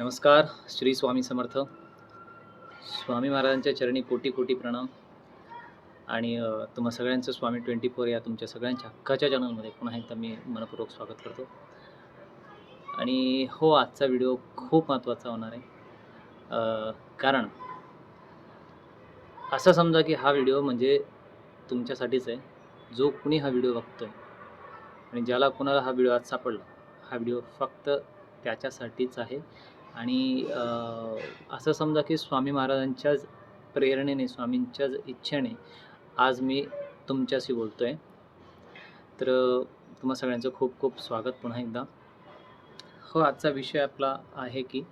नमस्कार श्री स्वामी समर्थ. स्वामी महाराजांच्या चरणी कोटी कोटी प्रणाम. आणि तुम्हा सगळ्यांचं स्वामी ट्वेंटी फोर या तुमच्या सगळ्यांच्या हक्काच्या चॅनलमध्ये पुन्हा एकदा मी मनपूर्वक स्वागत करतो. आणि हो आजचा व्हिडिओ खूप महत्त्वाचा होणार आहे. कारण असं समजा की हा व्हिडिओ म्हणजे तुमच्यासाठीच आहे. जो कुणी हा व्हिडिओ बघतो आहे आणि ज्याला कुणाला हा व्हिडिओ आज सापडला हा व्हिडिओ फक्त त्याच्यासाठीच आहे. आणि असं समजा की स्वामी महाराजांच्याच प्रेरणेने स्वामींच्याच इच्छेने आज मी तुमच्याशी बोलतो आहे तर तुम्हा सगळ्यांचं खूप खूप स्वागत पुन्हा एकदा. हो आजचा विषय आपला आहे की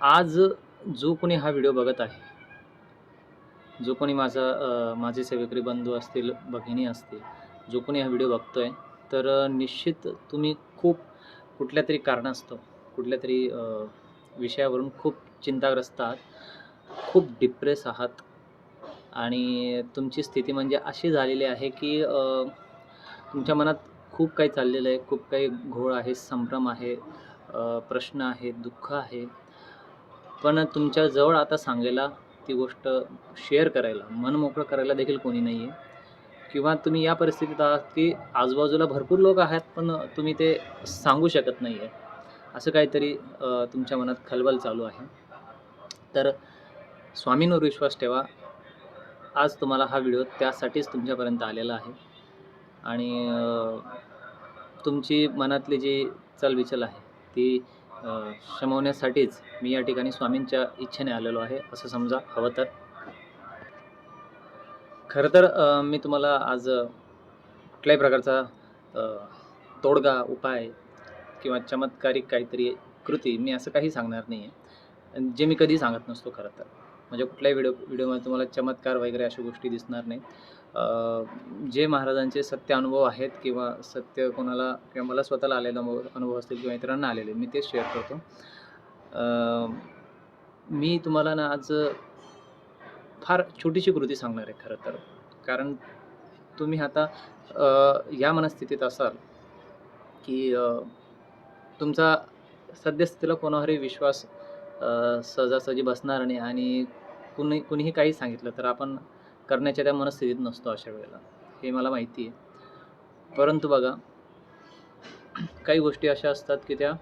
आज जो कोणी हा व्हिडिओ बघत आहे जो कोणी माझा माझे सेवेकरी बंधू असतील भगिनी असतील जो कोणी हा व्हिडिओ बघतो आहे तर निश्चित तुम्ही खूप कुठल्या तरी कारणास्तव कुठल्या तरी विषयावरून खूप चिंताग्रस्त आहात खूप डिप्रेस आहात आणि तुमची स्थिती म्हणजे अशी झालेली आहे की तुमच्या मनात खूप काही चाललेलं आहे खूप काही घोळ आहे संभ्रम आहे प्रश्न आहे दुःख आहे. पण तुमच्याजवळ आता सांगायला ती गोष्ट शेअर करायला मन मोकळं करायला देखील कोणी नाही आहे किंवा तुम्ही या परिस्थितीत आहात की आजूबाजूला भरपूर लोक आहेत पण तुम्ही ते सांगू शकत नाही आहे असं काहीतरी तुमच्या मनात खलबल चालू आहे. तर स्वामींवर विश्वास ठेवा. आज तुम्हाला हा व्हिडिओ त्यासाठीच तुमच्यापर्यंत आलेला आहे. आणि तुमची मनातली जी चलबिचल आहे ती शमवण्यासाठीच मी या ठिकाणी स्वामींच्या इच्छेने आलेलो आहे. असं समजा हवं तर. खरं तर मी तुम्हाला आज कुठल्याही प्रकारचा तोडगा उपाय किंवा चमत्कारिक काहीतरी कृती मी असं काही सांगणार नाही आहे जे मी कधी सांगत नसतो खरं तर. म्हणजे कुठल्याही व्हिडिओ व्हिडिओमध्ये तुम्हाला चमत्कार वगैरे अशा गोष्टी दिसणार नाही जे महाराजांचे सत्य अनुभव आहेत किंवा सत्य कोणाला किंवा मला स्वतःला आलेले अनुभव अनुभव असतील किंवा इतरांना आलेले मी ते शेअर करतो. मी तुम्हाला ना आज फार छोटीशी कृती सांगणार आहे खरं तर. कारण तुम्ही आता या मनस्थितीत असाल की तुमचा सद्यस्थितीला कोणावरही विश्वास सहजासहजी बसणार नाही आणि कुणी कुणीही काही सांगितलं तर आपण करण्याच्या त्या मनस्थितीत नसतो अशा वेळेला. हे मला माहिती आहे. परंतु बघा काही गोष्टी अशा असतात की त्या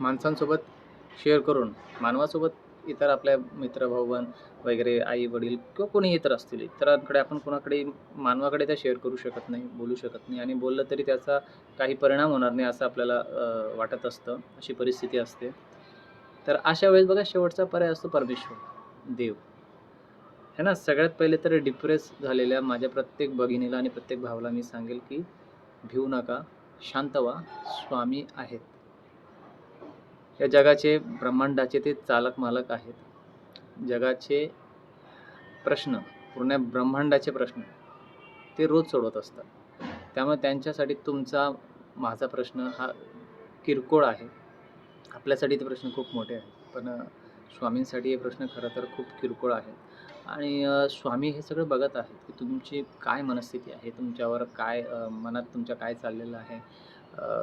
माणसांसोबत शेअर करून मानवासोबत इतर आपल्या मित्र वगैरे आई वडील किंवा कोणी इतर असतील इतरांकडे आपण कोणाकडे मानवाकडे त्या शेअर करू शकत नाही बोलू शकत नाही आणि बोललं तरी त्याचा काही परिणाम होणार नाही असं आपल्याला वाटत असतं अशी परिस्थिती असते. तर अशा वेळेस बघा शेवटचा पर्याय असतो परमेश्वर देव. है ना? सगळ्यात पहिले तर डिप्रेस झालेल्या माझ्या प्रत्येक भगिनीला आणि प्रत्येक भावाला मी सांगेल की भिवू नका शांत व्हा स्वामी आहेत. या जगाचे ब्रह्मांडाचे ते चालक मालक आहेत. जगाचे प्रश्न पूर्ण ब्रह्मांडाचे प्रश्न ते रोज सोडवत असतात. त्यामुळे त्यांच्यासाठी तुमचा माझा प्रश्न हा किरकोळ आहे. आपल्यासाठी ते प्रश्न खूप मोठे आहेत. पण स्वामींसाठी हे प्रश्न खरं तर खूप किरकोळ आहेत. आणि स्वामी हे सगळं बघत आहेत की तुमची काय मनस्थिती आहे तुमच्यावर काय मनात तुमच्या काय चाललेलं आहे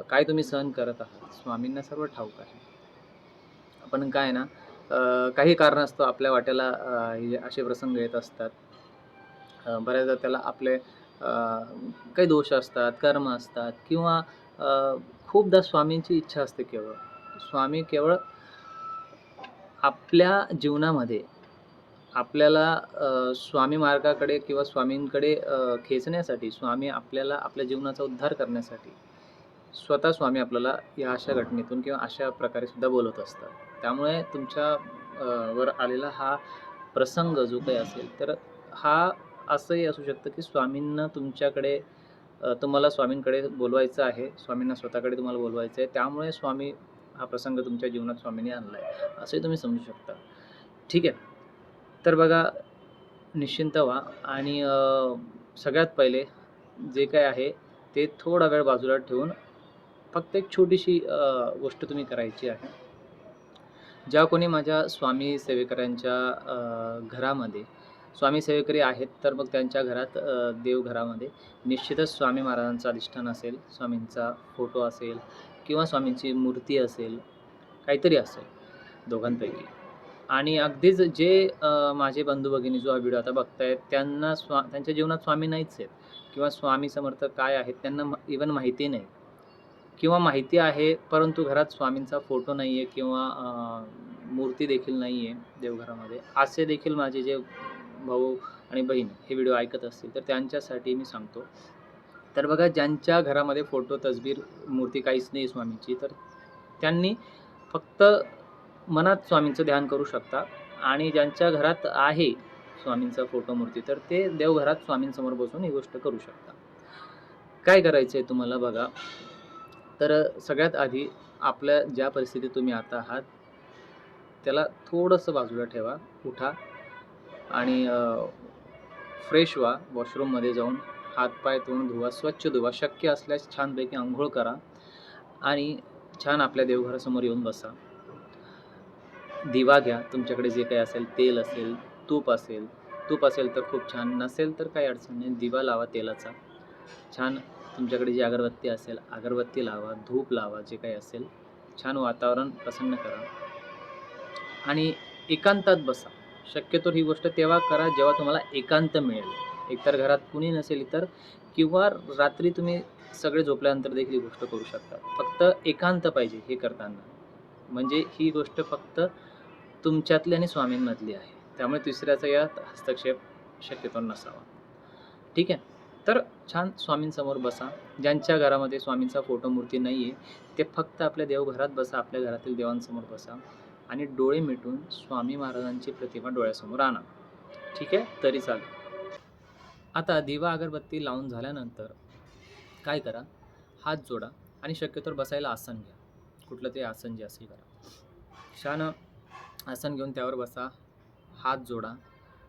काय तुम्ही सहन करत आहात. स्वामींना सर्व ठाऊक आहे. पण काय ना काही काही कारणास्तव आपल्या वाट्याला हे असे प्रसंग येत असतात. बऱ्याचदा त्याला आपले काही दोष असतात कर्म असतात किंवा खूपदा स्वामींची इच्छा असते केवळ. स्वामी केवळ आपल्या जीवनामध्ये आपल्याला स्वामी मार्गाकडे किंवा स्वामींकडे खेचण्यासाठी स्वामी आपल्याला आपल्या जीवनाचा उद्धार करण्यासाठी स्वतः स्वामी आपल्याला या अशा घटनेतून किंवा अशा प्रकारे सुद्धा बोलत असतात. त्यामुळे तुमच्या वर आलेला हा प्रसंग जो काही असेल तर हा असंही असू शकतं की स्वामींना तुमच्याकडे तुम्हाला स्वामींकडे बोलवायचं आहे स्वामींना स्वतःकडे तुम्हाला बोलवायचं आहे त्यामुळे स्वामी हा प्रसंग तुमच्या जीवनात स्वामींनी आणला आहे असंही तुम्ही समजू शकता. ठीक आहे. तर बघा निश्चिंत व्हा आणि सगळ्यात पहिले जे काय आहे ते थोडा वेळ बाजूला ठेवून फक्त एक छोटीशी गोष्ट तुम्ही करायची आहे. ज्या कोणी माझ्या स्वामी सेवेकरांच्या घरामध्ये स्वामी सेवेकरी आहेत तर मग त्यांच्या घरात देवघरामध्ये निश्चितच स्वामी महाराजांचं अधिष्ठान असेल स्वामींचा फोटो असेल किंवा स्वामींची मूर्ती असेल काहीतरी असेल दोघांपैकी. आणि अगदीच जे माझे बंधू भगिनी जो हा व्हिडिओ आता बघतायत त्यांना स्वा त्यांच्या जीवनात स्वामी नाहीच आहेत. किंवा स्वामी समर्थ काय आहेत त्यांना इवन माहिती नाही. किंवा माहिती आहे परंतु घरात स्वामींचा फोटो नाही आहे किंवा मूर्ती देखील नाही आहे देवघरामध्ये असे देखील माझे जे भाऊ आणि बहीण हे व्हिडिओ ऐकत असतील तर त्यांच्यासाठी मी सांगतो. तर बघा ज्यांच्या घरामध्ये फोटो तसबीर मूर्ती काहीच नाही स्वामींची तर त्यांनी फक्त मनात स्वामींचं ध्यान करू शकता आणि ज्यांच्या घरात आहे स्वामींचा फोटो मूर्ती तर ते देवघरात स्वामींसमोर बसून ही गोष्ट करू शकता. काय करायचं आहे तुम्हाला बघा? तर सगळ्यात आधी आपल्या ज्या परिस्थितीत तुम्ही आता आहात त्याला थोडंसं बाजूला ठेवा उठा आणि फ्रेश व्हा वॉशरूममध्ये जाऊन हातपाय तोंड धुवा स्वच्छ धुवा शक्य असल्यास छानपैकी आंघोळ करा आणि छान आपल्या देवघरासमोर येऊन बसा. दिवा घ्या तुमच्याकडे जे काही असेल तेल असेल तूप असेल तूप असेल तर खूप छान नसेल तर काही अडचण नाही दिवा लावा तेलाचा. छान तुमच्याकडे जी अगरबत्ती असेल अगरबत्ती लावा धूप लावा जे काही असेल छान वातावरण प्रसन्न करा. आणि एकांतात बसा. शक्यतो ही गोष्ट तेव्हा करा जेव्हा तुम्हाला एकांत मिळेल. एकतर घरात कुणी नसेल तर किंवा रात्री तुम्ही सगळे झोपल्यानंतर देखील ही गोष्ट करू शकता. फक्त एकांत पाहिजे हे करताना. म्हणजे ही गोष्ट फक्त तुमच्यातली आणि स्वामींमधली आहे. त्यामुळे तिसऱ्याचा यात हस्तक्षेप शक्यतो नसावा. ठीक आहे? तर छान स्वामींसमोर बसा. ज्यांच्या घरामध्ये स्वामींचा फोटो मूर्ती नाही आहे ते फक्त आपल्या देवघरात बसा आपल्या घरातील देवांसमोर बसा आणि डोळे मिटून स्वामी महाराजांची प्रतिमा डोळ्यासमोर आणा. ठीक आहे? तरी चालेल. आता दिवा अगरबत्ती लावून झाल्यानंतर काय करा? हात जोडा आणि शक्यतोवर बसायला आसन घ्या. कुठलं ते आसन जे असेल करा. छान आसन घेऊन त्यावर बसा. हात जोडा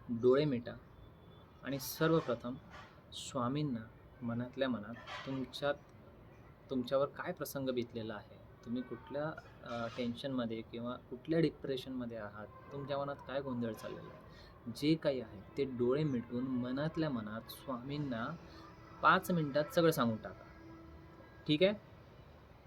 डोळे मिटा आणि सर्वप्रथम स्वामींना मनातल्या मनात तुमच्यात तुमच्यावर काय प्रसंग बितलेला आहे? तुम्ही कुठल्या टेन्शनमध्ये किंवा कुठल्या डिप्रेशनमध्ये आहात? तुमच्या मनात काय गोंधळ चाललेला आहे? जे काही आहे ते डोळे मिटून मनातल्या मनात स्वामींना पाच मिनटात सगळं सांगून टाका. ठीक आहे?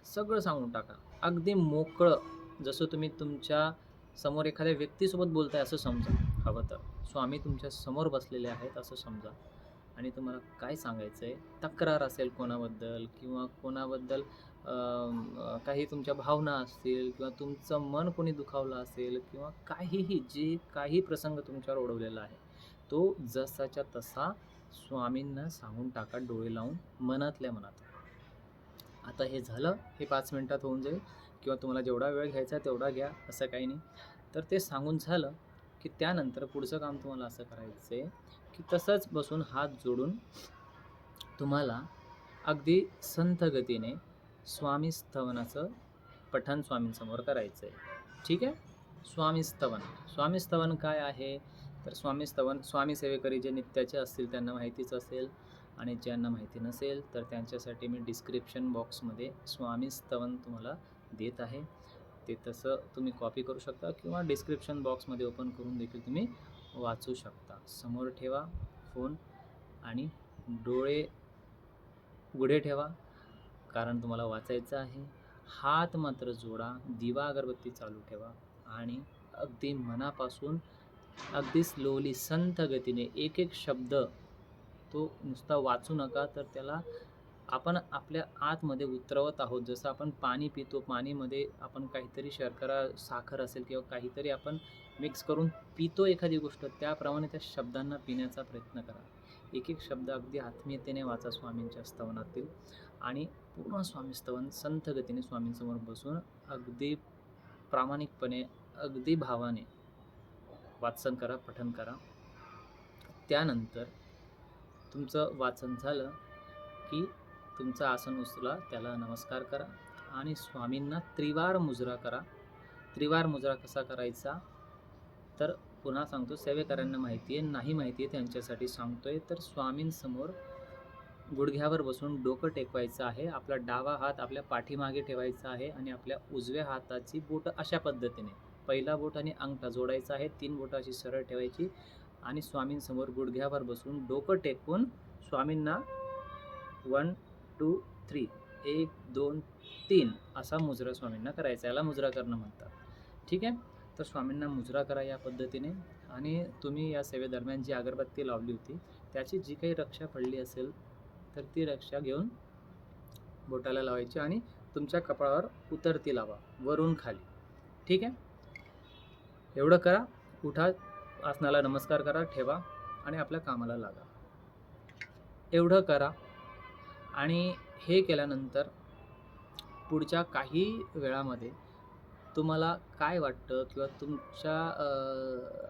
सगळं सांगून टाका. अगदी मोकळं जसं तुम्ही तुमच्यासमोर एखाद्या व्यक्तीसोबत बोलताय असं समजा. हवं तर. स्वामी तुमच्यासमोर बसलेले आहेत असं समजा. आणि तुम्हाला काय सांगायचं आहे तक्रार असेल कोणाबद्दल किंवा कोणाबद्दल काही तुमच्या भावना असतील किंवा तुमचं मन कोणी दुखावलं असेल किंवा काहीही जे काही प्रसंग तुमच्यावर ओढवलेला आहे तो जसाच्या तसा स्वामींना सांगून टाका डोळे लावून मनातल्या मनात. आता हे झालं हे पाच मिनटात होऊन जाईल किंवा तुम्हाला जेवढा वेळ घ्यायचा तेवढा घ्या असं काही नाही. तर ते सांगून झालं की त्यानंतर पुढचं काम तुम्हाला असं करायचं आहे की तसंच बसून हात जोडून तुम्हाला अगदी संथ गतीने स्वामी स्तवनाचं पठण स्वामींसमोर करायचं आहे ठीक आहे? स्वामी स्तवन स्वामी स्तवन काय आहे? तर स्वामी स्तवन स्वामी सेवेकरी जे नित्याचे असतील त्यांना माहितीच असेल आणि ज्यांना माहिती नसेल तर त्यांच्यासाठी मी डिस्क्रिप्शन बॉक्समध्ये स्वामी स्तवन तुम्हाला देत आहे. ते तसं तुम्ही कॉपी करू शकता किंवा डिस्क्रिप्शन बॉक्समध्ये ओपन करून देखील तुम्ही वाचू शकता. समोर ठेवा फोन आणि डोळे उघडे ठेवा कारण तुम्हाला वाचायचं आहे. हात मात्र जोडा दिवा अगरबत्ती चालू ठेवा आणि अगदी मनापासून अगदी स्लोली संथ गतीने एक एक शब्द तो नुसता वाचू नका तर त्याला आपण आपल्या आतमध्ये उतरवत आहोत. जसं आपण पाणी पितो पाणीमध्ये आपण काहीतरी शर्करा साखर असेल किंवा काहीतरी आपण मिक्स करून पितो एखादी गोष्ट त्याप्रमाणे त्या शब्दांना पिण्याचा प्रयत्न करा. एक एक शब्द अगदी आत्मीयतेने वाचा स्वामींच्या स्तवनातील आणि पूर्ण स्वामी स्तवन संथ गतीने स्वामींसमोर बसून अगदी प्रामाणिकपणे अगदी भावाने वाचन करा पठन करा. त्यानंतर तुमचं वाचन झालं की तुमचं आसन उचला त्याला नमस्कार करा आणि स्वामींना त्रिवार मुजरा करा. त्रिवार मुजरा कसा करायचा? तर पुन्हा सांगतो सेवेकऱ्यांना माहिती आहे नाही माहिती आहे त्यांच्यासाठी सांगतोय. तर स्वामींसमोर गुडघ्यावर बसून डोकं टेकवायचं आहे आपला डावा हात आपल्या पाठीमागे ठेवायचा आहे आणि आपल्या उजव्या हाताची बोटं अशा पद्धतीने. पहिला बोट आणि अंगठा जोडायचा आहे तीन बोटं अशी सरळ ठेवायची आणि स्वामींसमोर गुडघ्यावर बसून डोकं टेकून स्वामींना वन टू थ्री एक दोन तीन असा मुजरा स्वामींना करायचा याला मुजरा करणं म्हणतात. ठीक आहे? तर स्वामींना मुजरा करा या पद्धतीने. आणि तुम्ही या सेवेदरम्यान जी अगरबत्ती लावली होती त्याची जी काही रक्षा पडली असेल तर ती रक्षा घेऊन बोटाला लावायची आणि तुमच्या कपाळावर उतरती लावा वरून खाली. ठीक आहे? एवढं करा. उठा आसनाला नमस्कार करा ठेवा आणि आपल्या कामाला लागा. एवढं करा. आणि हे केल्यानंतर पुढच्या काही वेळामध्ये तुम्हाला काय वाटतं किंवा तुमच्या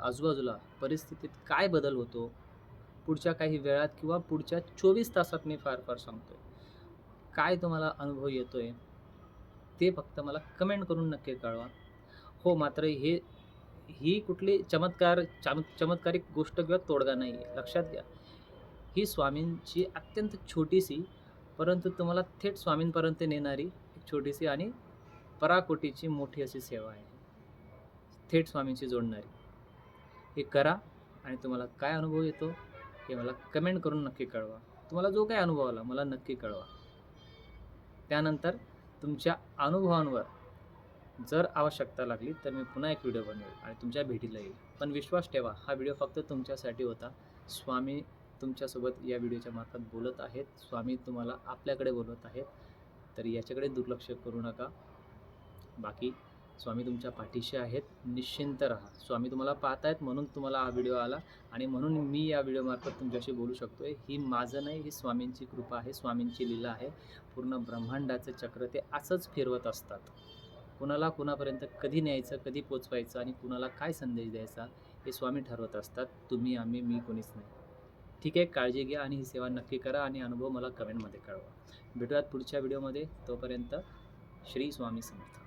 आजूबाजूला परिस्थितीत काय बदल होतो? पुढच्या काही वेळात किंवा पुढच्या चोवीस तासात मी फार फार सांगतोय. काय तुम्हाला अनुभव येतो आहे ते फक्त मला कमेंट करून नक्की कळवा. हो मात्र हे ही कुठली चमत्कार चम चमत्कारिक गोष्ट किंवा तोडगा नाही आहे लक्षात घ्या. ही स्वामींची अत्यंत छोटीशी परंतु तुम्हाला थेट स्वामींपर्यंत नेणारी एक छोटीशी आणि पराकोटीची मोठी अशी सेवा आहे. थेट स्वामींशी जोडणारी. हे करा आणि तुम्हाला काय अनुभव येतो हे मला कमेंट करून नक्की कळवा. तुम्हाला जो काय अनुभव आला मला नक्की कळवा. त्यानंतर तुमच्या अनुभवांवर जर आवश्यकता लागली तर मी पुन्हा एक व्हिडिओ बनवेल आणि तुमच्या भेटीला येईल. पण विश्वास ठेवा हा व्हिडिओ फक्त तुमच्यासाठी होता. स्वामी तुमच्यासोबत या व्हिडिओच्या मार्फत बोलत आहेत. स्वामी तुम्हाला आपल्याकडे बोलवत आहेत. तर याच्याकडे दुर्लक्ष करू नका. बाकी स्वामी तुमच्या पाठीशी आहेत. निश्चिंत राहा. स्वामी तुम्हाला पाहत आहेत म्हणून तुम्हाला हा व्हिडिओ आला आणि म्हणून मी या व्हिडिओमार्फत तुमच्याशी बोलू शकतोय. ही माझं नाही ही स्वामींची कृपा आहे स्वामींची लीला आहे. पूर्ण ब्रह्मांडाचं चक्र ते असंच फिरवत असतात. कुणाला कुणापर्यंत कधी न्यायचं कधी पोचवायचं आणि कुणाला काय संदेश द्यायचा हे स्वामी ठरवत असतात. तुम्ही आम्ही मी कोणीच नाही. ठीक आहे काळजी घ्या आणि ही सेवा नक्की करा आणि अनुभव मला कमेंटमध्ये कळवा. भेटूयात पुढच्या व्हिडिओमध्ये. तोपर्यंत श्री स्वामी समर्थ.